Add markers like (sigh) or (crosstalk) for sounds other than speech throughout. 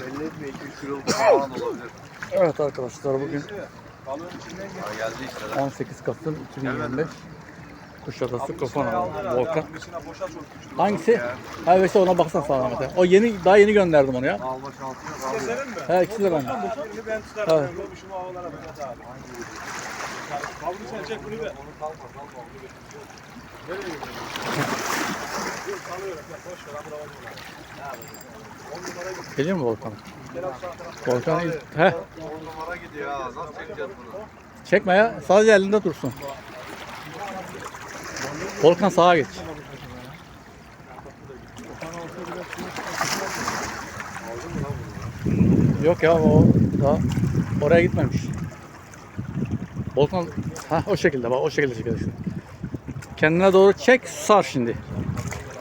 Belli etmiyor. 2-3 kilo (laughs) falan olabilir. Evet arkadaşlar bugün Balığın içinden gel. Ha, geldi işte. 18 Kasım 2025 Kuşadası Kofana Volkan. Volkan. İçine boşa çok küçük. Hangisi? Ya. Ha işte ona baksana sağ Ahmet'e. O yeni daha yeni gönderdim onu ya. Al baş altına kaldı. Keselim mi? He ikisi de bende. Birini ben tutarım. Evet. Ben babuşumu havalara Mehmet abi. Kavga sen çek bunu be. Onu kalma kalma. Nereye gidiyorsun? Yok salıyorum. Boş ver. Abla olmuyor. Ne yapacağız? On numara gidiyor. Geliyor mu Volkan? Volkan he 10 numara gidiyor ha. Nasıl çekeceğiz bunu? çekme ya. Sadece elinde dursun. Volkan sağa geç. Yok ya o daha oraya gitmemiş. Volkan ha o şekilde bak o şekilde çekiyorsun. Kendine doğru çek sar şimdi.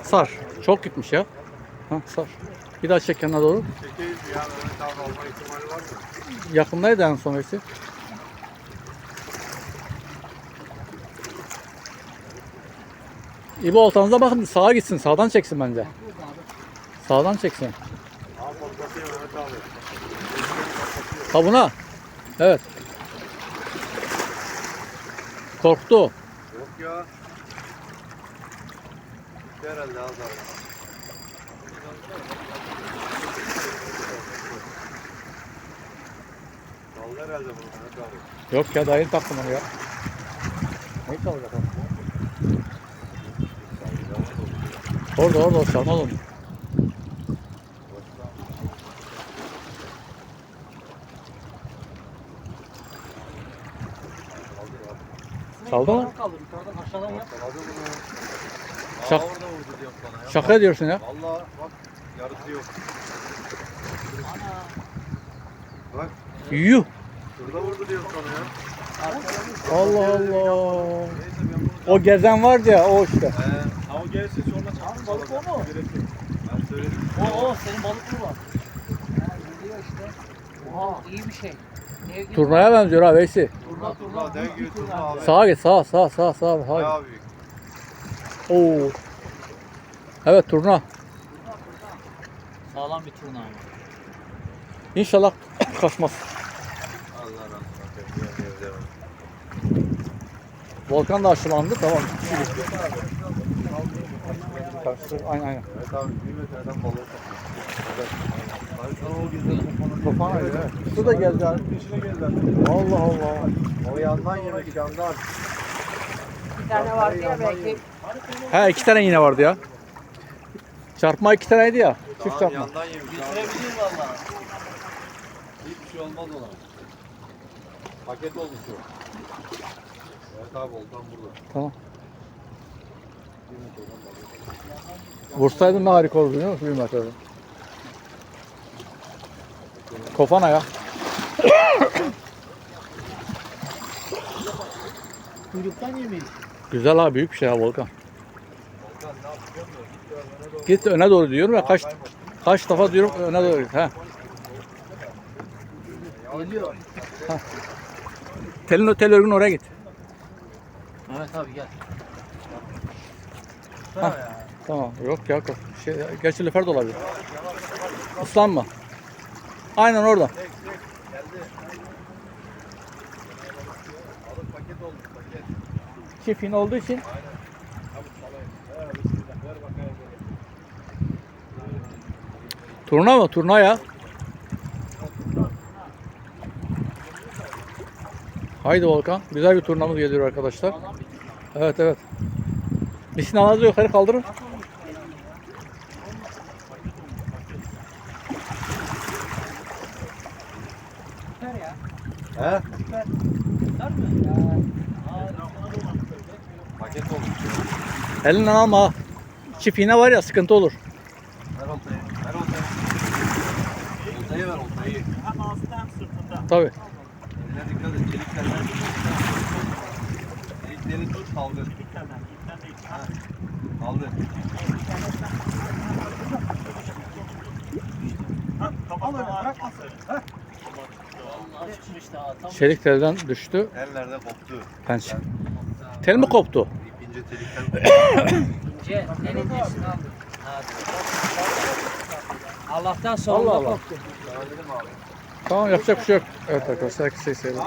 Sar. Çok gitmiş ya. Ha sar. Bir daha çek kendine doğru. Çekeyiz ya. Mehmet abi alma ihtimali var mı? Yakındaydı en son birisi. İbo oltanıza bakın sağa gitsin. Sağdan çeksin bence. Sağdan çeksin. Ha patlatıyor Mehmet abi. Ha buna. Evet. Korktu. Yok ya. Herhalde az daha. Kaldı herhalde bunu. Yok ya daha yeni taktım onu ya. Ne kalacak? Orada orada çalmaz onu. Çaldı mı? Kaldı bunu. Şak- Aa orada vurdu diyorum sana ya. Şaka ediyorsun ya. Vallahi bak yarısı yok. Bak Yuh. şurada vurdu diyorum sana ya. Allah Allah. Neyse ben bunu... O gezen vardı ya o işte. He, Ha o gelsin sonra çarpın balık o mu? ben söyledim. O o senin balık mı var? Geliyor işte. Oha iyi bir şey. Dev gibi. Turnaya benziyor ha Veysi. Turna turna dev gibi turna abi. Sağa git sağa sağa sağa sağa. Hayır. Bayağı büyük. Oo. Evet turna. Sağlam bir turna ama. İnşallah kaçmaz. Allah razı olsun. Volkan da aşılandı tamam. Karşı, aynen aynen. Evet abi bir metreden balığı. Evet. Abi. Su da geldi abi. Peşine geldi. Allah Allah. O yandan yemek yandan. Bir tane vardı ya belki. He iki tane yine vardı ya. Çarpma iki taneydi ya. Çift Tamam, çarpma. yandan yemiş. Valla. Hiçbir şey olmaz ona. Paket oldu şu. Evet abi oltan burada. Tamam. Vursaydım ne harika olurdu biliyor musun? Bir metrede. Kofana ya. Kuyruktan yemeyiz. Güzel ha büyük bir şey ya Volkan. Volkan ne yapıyor? Git öne doğru. Diyorum ya kaç kaç defa diyorum öne doğru git. He. Geliyor. Telin tel örgün oraya git. Evet abi gel. Hah. Tamam. Yok ya. ko- Şey, gerçi lüfer de olabilir. Islanma. Aynen orada. Tek tek geldi. Balık paket oldu paket. Çift iğne olduğu için turna mı? Turna ya. Haydi Volkan. Güzel bir turnamız geliyor arkadaşlar. Evet evet. Bir sinanızı yukarı kaldırın. He? Paket olmuş. Elinden alma. Çift iğne var ya sıkıntı olur. Oltayı. Oltayı ver oltayı. Hem ağzında hem sırtında. Tabi. Eline dikkat et. Deliklerden. Delikleri tut kaldır. İpten değil. Ha. Kaldır. Ha, kafasına bırakmasın. Vallahi çıkmış daha. Tam Çelik telden düştü. Ellerde koptu. Pençe. Tel mi koptu? İp ince telikten (coughs) koptu. ince. İncesini aldım. Allah'tan sonunda Allah Allah. koptu. Tamam yapacak bir şey yok. Evet arkadaşlar herkese iyi seyirler.